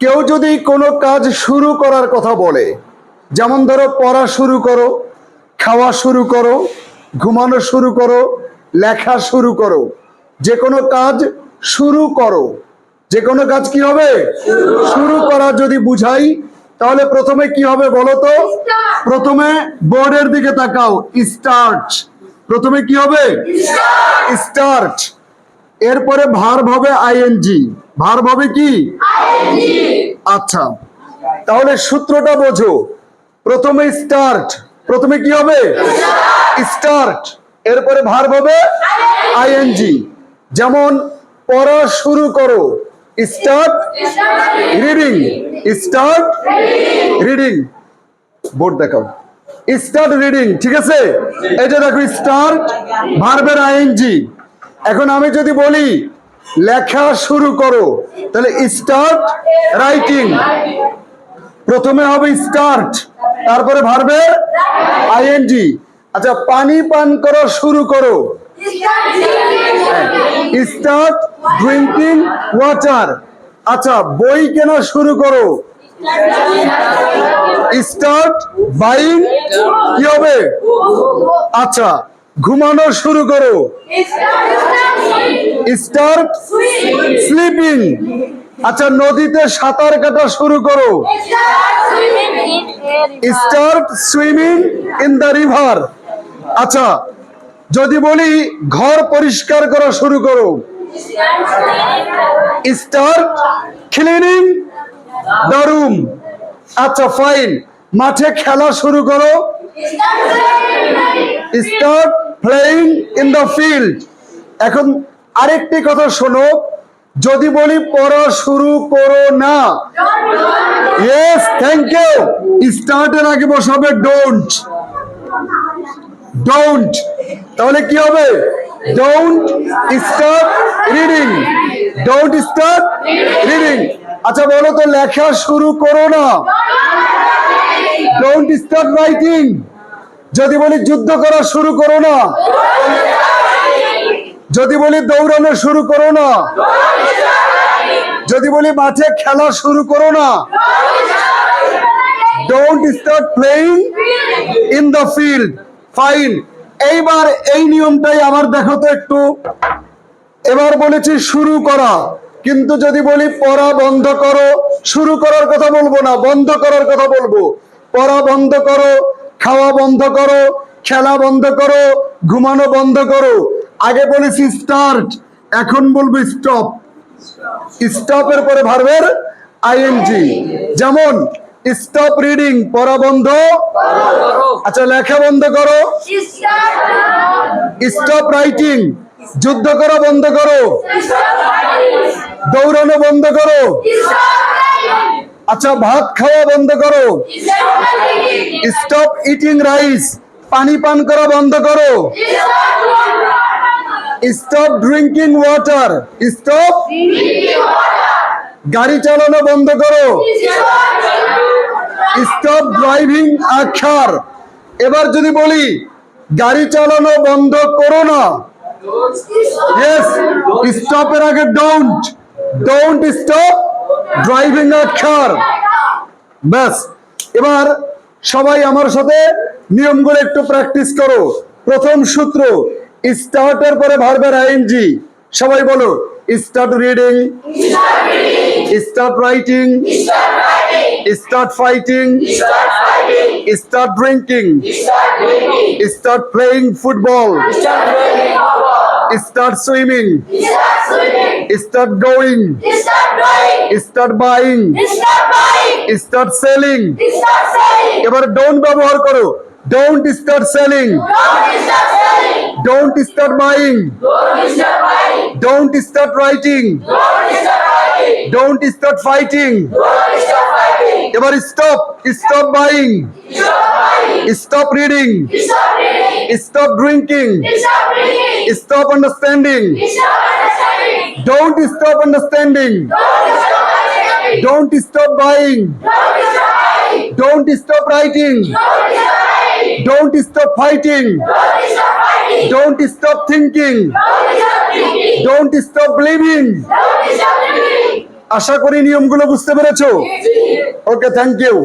কেউ যদি কোনো কাজ শুরু করার কথা বলে, যেমন ধরো পড়া শুরু করো, খাওয়া শুরু করো, ঘুমানো শুরু করো, লেখা শুরু করো, যে কোনো কাজ শুরু করো। যে কোনো কাজ কি হবে? শুরু করা যদি বুঝাই, তাহলে প্রথমে কি হবে বলো তো? প্রথমে বোর্ডের দিকে তাকাও স্টার্ট প্রথমে কি হবে? স্টার্ট এরপরে ভার হবে আইএনজি ভার্ব হবে কি? আচ্ছা তাহলে সূত্রটা বোঝো। প্রথমে স্টার্ট প্রথমে কি হবে? স্টার্ট এরপরে ভার্ব হবে আইএনজি যেমন, পড়া শুরু করো। Start reading start reading board দেখাও। স্টার্ট রিডিং ঠিক আছে? এটা দেখো স্টার্ট ভার্বের আইএনজি এখন আমি যদি বলি লেখা শুরু করো। তাহলে স্টার্ট রাইটিং প্রথমে হবে স্টার্ট তারপরে ভার্বের আইএনজি আচ্ছা পানি পান করা শুরু করো। স্টার্ট ড্রিঙ্কিং ওয়াটার আচ্ছা বই কেনা শুরু করো। স্টার্ট বাইং কি হবে? আচ্ছা ঘুমানো শুরু করো। Start sleeping. আচ্ছা নদীতে সাঁতার কাটা শুরু করো। Start swimming in the river. আচ্ছা যদি বলি ঘর পরিষ্কার করা শুরু করো। Start cleaning the room. আচ্ছা ফাইন। মাঠে খেলা শুরু করো। Start playing in the field. এখন আরেকটি কথা শোনো, যদি বলি পড়া শুরু করো না। থ্যাংক ইউ স্টার্টের আগে বসাবে ডোন্ট ডোন্ট তাহলে কি হবে? Don't start reading don't start reading আচ্ছা বলো তো, লেখা শুরু করো না। ডোন্ট স্টার্ট রাইটিং যদি বলি যুদ্ধ করা শুরু করো না। যদি বলি দৌড়ানো শুরু করো না। যদি বলি মাঠে খেলা শুরু করো না। Don't start playing in the field fine এইবার এই নিয়মটাই আমার দেখো তো একটু। এবার বলেছি শুরু করা। কিন্তু যদি বলি পড়া বন্ধ করো, শুরু করার কথা বলব না, বন্ধ করার কথা বলব। পড়া বন্ধ করো, খাওয়া বন্ধ করো, খেলা বন্ধ করো, ঘুমানো বন্ধ করো। আগে বলেছি স্টার্ট এখন বলব স্টপ স্টপের পরে ভার্বের আইএনজি যেমন স্টপ রিডিং পড়া বন্ধ। আচ্ছা লেখা বন্ধ করো। স্টপ রাইটিং যুদ্ধ করা বন্ধ করো। দৌড়ানো বন্ধ করো। আচ্ছা ভাত খাওয়া বন্ধ করো। স্টপ ইটিং রাইস পানি পান করা বন্ধ করো। স্টপ ড্রিঙ্কিং ওয়াটার স্টপ গাড়ি চালানো বন্ধ করো। স্টপ ড্রাইভিং আখার এবার যদি বলি, গাড়ি চালানো বন্ধ করো না। স্টপের আগে ডোন্ট ডোন্ট স্টপ ড্রাইভিং আখার ব্যাস, এবার সবাই আমার সাথে নিয়মগুলো একটু প্র্যাকটিস করো। প্রথম সূত্র স্টার্টের পরে ভার্বের আইএনজি সবাই বলো, start reading. Start writing. Start fighting. Start drinking. Start playing football. Start swimming. Start going start buying. Start selling. এবার ডোন্ট ব্যবহার করো, don't start selling. don't start buying don't start writing don't start fighting এবার stop stop buying stop reading stop drinking stop understanding don't stop understanding don't stop buying don't stop writing Don't stop fighting don't stop thinking don't stop living আশা করি নিয়মগুলো বুঝতে পেরেছ? Okay thank you